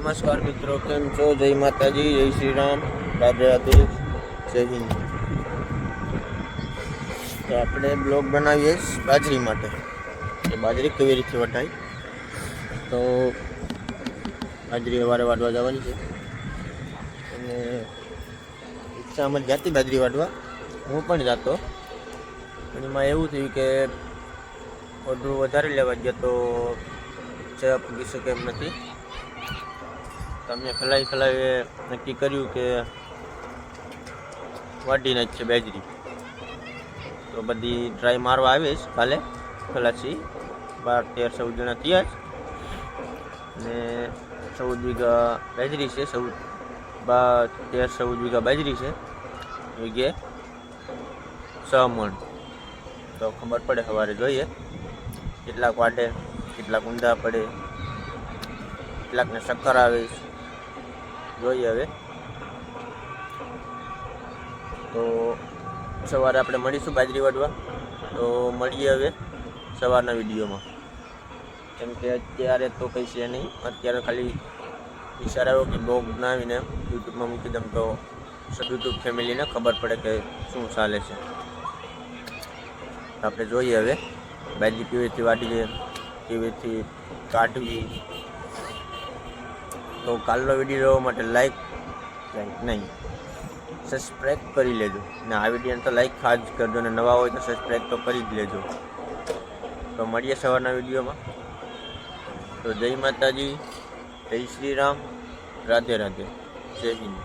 નમસ્કાર મિત્રો, કેમ છો? જય માતાજી, જય શ્રી રામ. રાધે રાધે જય હિન્દ. તો આપણે બ્લોગ બનાવીએ બાજરી માટે. કે બાજરી કેવી રીતે વટાય? તો બાજરી વારે વાટવા જવાની છે. અને ઈચ્છા જાતી બાજરી વાટવા હું પણ જાતો. પણ એમાં એવું થયું કે ઓર્ડર વધારે લેવા ગયો તો પૂગી શકે એમ નથી. તમે ખલાઈ ખલાઈએ નક્કી કર્યું કે વાટી જ છે બેજરી. તો બધી ટ્રાય મારવા આવીશ કાલે, ખલાસી. બાર, તેર, ચૌદ જણા થયા જ ને ચૌદ વીઘા બાજરી છે, ચૌદ, બાર, તેર, ચૌદ વીઘા બાજરી છે. વીઘે છ મણ તો ખબર પડે સવારે જોઈએ કેટલાક વાટે, કેટલાક ઊંધા પડે, કેટલાકને શક્કર આવે છે. જોઈએ હવે. તો સવારે આપણે મળીશું બાજરી વાટવા. તો મળીએ હવે સવારના વિડીયોમાં. કેમ કે અત્યારે તો કંઈ છે નહીં. અત્યારે ખાલી વિચાર આવ્યો કે બ્લોગ બનાવીને યુટ્યુબમાં મૂકી દઉં તો યુટ્યુબ ફેમિલીને ખબર પડે કે શું ચાલે છે. આપણે જોઈએ હવે બાજરી કેવી રીતે વાટી છે કેવી રીતે કાઢવી. તો કાલનો વીડિયો જોવા માટે લાઈક નહીં સબસ્ક્રાઈબ કરી લેજો. ને આ વિડીયોને તો લાઈક ખાસ કરજો, ને નવા હોય તો સબસ્ક્રાઈબ તો કરી જ લેજો. તો મળીએ સવારના વિડીયોમાં. તો જય માતાજી, જય શ્રી રામ, રાધે રાધે. જય હિન્દ.